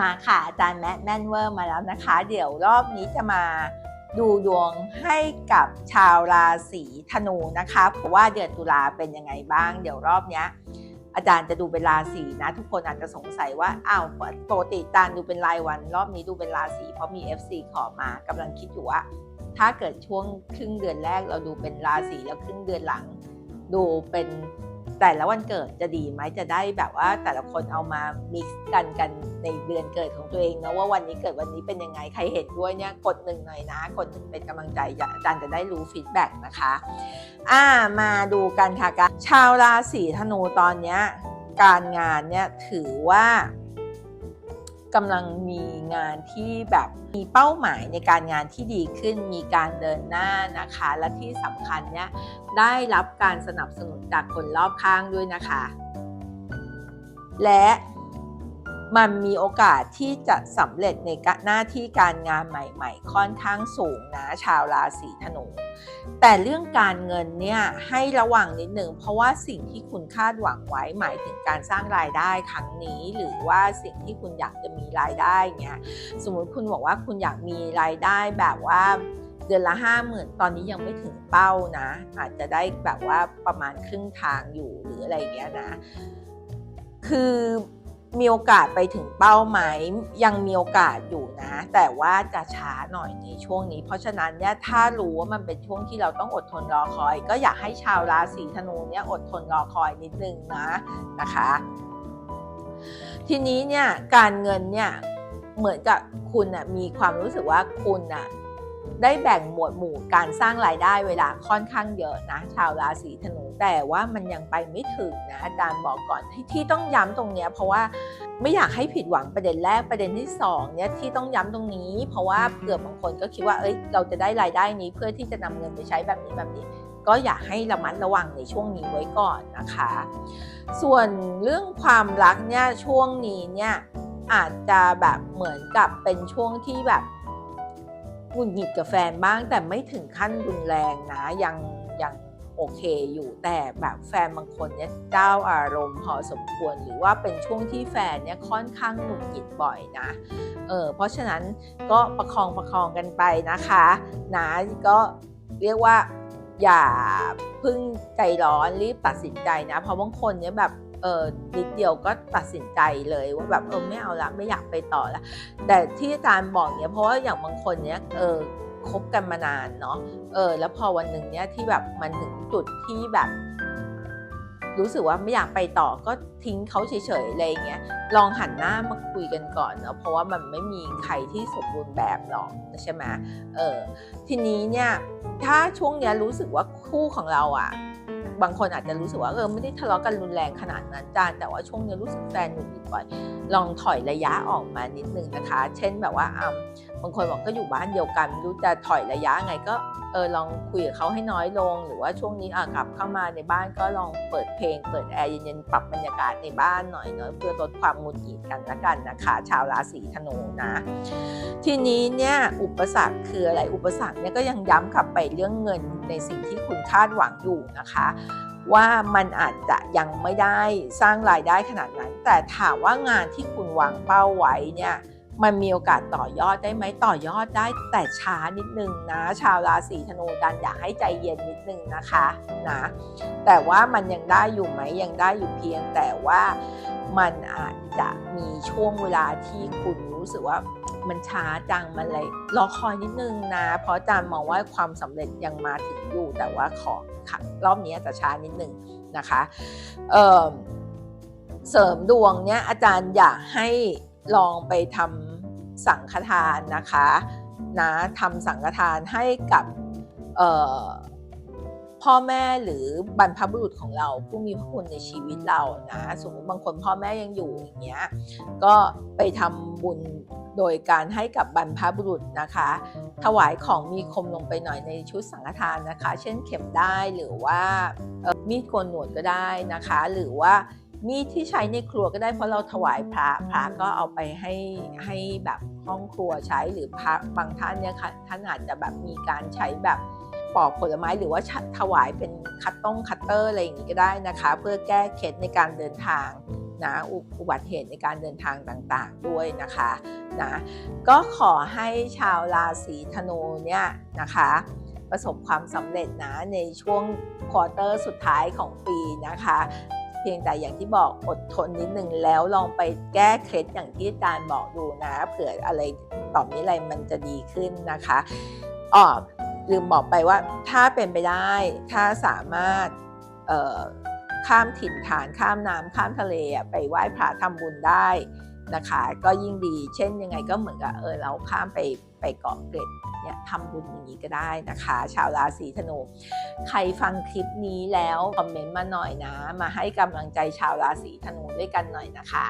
มาค่ะอาจารย์แมทแมนเวอร์มาแล้วนะคะ เดี๋ยวรอบนี้จะมาดูดวงให้กับชาวราศีธนูนะคะเพราะว่าเดือนตุลาเป็นยังไงบ้าง เดี๋ยวรอบเนี้ยอาจารย์จะดูเป็นราศีนะ ทุกคนอาจจะสงสัยว่าอ้าวปกติอาจารย์ดูเป็นรายวัน รอบนี้ดูเป็นราศีเพราะมี FC ขอมากำลังคิดอยู่ว่าถ้าเกิดช่วงครึ่งเดือนแรกเราดูเป็นราศีแล้วครึ่งเดือนหลัง ดูเป็น แต่ละวันเกิดจะดีไหมจะได้แบบว่าแต่ละคนเอามา mix กันกันในเดือนเกิดของตัวเองนะว่าวันนี้เกิดวันนี้เป็นยังไงใครเห็นด้วยเนี่ยกดหนึ่งหน่อยนะกดหนึ่งเป็นกำลังใจอาจารย์จะได้รู้ฟีดแบ็กนะคะอ่ามาดูกันค่ะการชาวราศีธนูตอนเนี้ยการงานเนี่ยถือว่า กำลังมีงานที่แบบมีเป้าหมายในการงานที่ดีขึ้น มีการเดินหน้านะคะ และที่สำคัญเนี่ยได้รับการสนับสนุนจากคนรอบข้างด้วยนะคะ และ มันมีโอกาสที่จะสำเร็จในหน้าที่การงานใหม่ๆ ค่อนข้างสูงนะชาวราศีธนู แต่เรื่องการเงินเนี่ยให้ระวังนิดหนึ่งเพราะว่าสิ่งที่คุณคาดหวังไว้หมายถึงการสร้างรายได้ครั้งนี้หรือว่าสิ่งที่คุณอยากจะมีรายได้เนี่ยสมมุติคุณบอกว่าคุณอยากมีรายได้แบบว่าเดือนละห้าหมื่นตอนนี้ยังไม่ถึงเป้านะ อาจจะได้แบบว่าประมาณครึ่งทางอยู่หรืออะไรเงี้ยนะ คือ มีโอกาสไปถึงเป้าไหมยังมีโอกาสอยู่นะ แต่ว่าจะช้าหน่อยในช่วงนี้ เพราะฉะนั้นเนี่ยถ้ารู้ว่ามันเป็นช่วงที่เราต้องอดทนรอคอย ก็อยากให้ชาวราศีธนูเนี่ยอดทนรอคอยนิดนึงนะนะคะ ทีนี้เนี่ยการเงินเนี่ยเหมือนกับคุณนะมีความรู้สึกว่าคุณนะได้แบ่งหมวดหมู่การสร้างรายได้เวลาค่อนข้างเยอะนะชาวราศีธนู แต่ว่ามันยังไปไม่ถึงนะอาจารย์บอกก่อนที่ที่ต้องย้ำตรงเนี้ยเพราะว่าไม่อยากให้ผิดหวังประเด็นแรกประเด็นที่สองเนี่ยที่ต้องย้ำตรงนี้ เพราะว่าเผื่อบางคนก็คิดว่าเอ้ยเราจะได้รายได้นี้เพื่อที่จะนำเงินไปใช้แบบนี้แบบนี้ ก็อยากให้ระมัดระวังในช่วงนี้ไว้ก่อนนะคะ ส่วนเรื่องความรักเนี่ยช่วงนี้เนี่ยอาจจะแบบเหมือนกับเป็นช่วงที่แบบหงุดหงิดกับแฟนบ้างแต่ไม่ถึงขั้นรุนแรงนะยังยัง โอเคอยู่แต่แบบแฟนบางคนเนี่ยเจ้าอารมณ์พอสมควรหรือว่าเป็นช่วงที่แฟนเนี่ยค่อนข้างหงุดหงิดบ่อยนะเออเพราะฉะนั้นก็ประคองประคองกันไปนะคะนะก็เรียกว่าอย่าพึ่งใจร้อนรีบตัดสินใจนะ เพราะบางคนเนี่ยแบบเออนิดเดียวก็ตัดสินใจเลยว่าแบบเออไม่เอาละไม่อยากไปต่อละแต่ที่อาจารย์บอกเนี่ยเพราะว่าอย่างบางคนเนี่ยเออ คบกันมานานเนาะเออแล้วพอวันหนึ่งเนี่ยที่แบบมันถึงจุดที่แบบ รู้สึกว่าไม่อยากไปต่อก็ทิ้งเขาเฉยๆอะไรเงี้ยลองหันหน้ามาคุยกันก่อนเนาะเพราะว่ามันไม่มีใครที่สมบูรณ์แบบหรอกใช่ไหมเออทีนี้เนี่ยถ้าช่วงเนี้ยรู้สึกว่าคู่ของเราอะ่ะบางคนอาจจะรู้สึกว่าเออไม่ได้ทะเลาะกันรุนแรงขนาดนั้นจ้าแต่ว่าช่วงนี้รู้สึกแฟนหงุดหงิดบ่อยลองถอยระยะออกมานิดนึงนะคะ เช่นแบบว่าอ่า บางคนบอกก็อยู่บ้านเดียวกันไม่รู้จะถอยระยะไงก็เออลองคุยกับเขาให้น้อยลง หรือว่าช่วงนี้อะกลับเข้ามาในบ้านก็ลองเปิดเพลง เปิดแอร์เย็นๆปรับบรรยากาศในบ้านหน่อยเนาะเพื่อลดความหงุดหงิดกันละกันนะคะชาวราศีธนูนะ ทีนี้เนี่ยอุปสรรคคืออะไรอุปสรรคเนี่ยก็ยังย้ำกลับไปเรื่องเงินในสิ่งที่คุณคาดหวังอยู่นะคะว่ามันอาจจะยังไม่ได้สร้างรายได้ขนาดนั้น แต่ถามว่างานที่คุณวางเป้าไว้เนี่ย มันมีโอกาสต่อยอดได้ไหมต่อยอดได้แต่ช้านิดนึงนะ ชาวราศีธนูดันอยากให้ใจเย็นนิดนึงนะคะนะแต่ว่ามันยังได้อยู่ไหมยังได้อยู่เพียงแต่ว่ามันอาจจะมีช่วงเวลาที่คุณรู้สึกว่ามันช้าจังมันเลยรอคอยนิดนึงนะ เพราะอาจารย์มองว่าความสำเร็จยังมาถึงอยู่ แต่ว่าขอรอบนี้จะช้านิดนึงนะคะเเสริมดวงเนี้ยอาจารย์อยากให้ลองไปทำ สังฆทานนะคะนะทำสังฆทานให้กับพ่อแม่หรือบรรพบุรุษของเราผู้มีพระคุณในชีวิตเรานะสมมติบางคนพ่อแม่ยังอยู่อย่างเงี้ยก็ไปทำบุญโดยการให้กับบรรพบุรุษนะคะ ถวายของมีคมลงไปหน่อยในชุดสังฆทานนะคะ เช่นเข็มได้หรือว่ามีดโกนหนวดก็ได้นะคะ หรือว่า มีดที่ใช้ในครัวก็ได้เพราะเราถวายพระพระก็เอาไปให้ให้แบบห้องครัวใช้หรือพระบางท่านเนี่ยค่ะท่านอาจจะแบบมีการใช้แบบปอกผลไม้หรือว่าถวายเป็นคัตต้องคัตเตอร์อะไรอย่างนี้ก็ได้นะคะ เพื่อแก้เคล็ดในการเดินทางนะอุอุบัติเหตุในการเดินทางต่างๆด้วยนะคะนะก็ขอให้ชาวราศีธนูเนี่ยนะคะประสบความสำเร็จนะในช่วงควอเตอร์สุดท้ายของปีนะคะ เพียงแต่อย่างที่บอกอดทนนิดนึงแล้วลองไปแก้เคล็ดอย่างที่อาจารย์บอกดูนะ เผื่ออะไรต่อมิอะไรมันจะดีขึ้นนะคะอ๋อลืมบอกไปว่าถ้าเป็นไปได้ ถ้าสามารถข้ามถิ่นฐานข้ามน้ำข้ามทะเลไปไหว้พระทำบุญได้นะคะ ก็ยิ่งดี เช่นยังไงก็เหมือนกับเออเราข้ามไป ไปเกาะเกร็ดเนี่ยทำบุญอย่างนี้ก็ได้นะคะ ชาวราศีธนู ใครฟังคลิปนี้แล้วคอมเมนต์มาหน่อยนะ มาให้กำลังใจชาวราศีธนูด้วยกันหน่อยนะคะ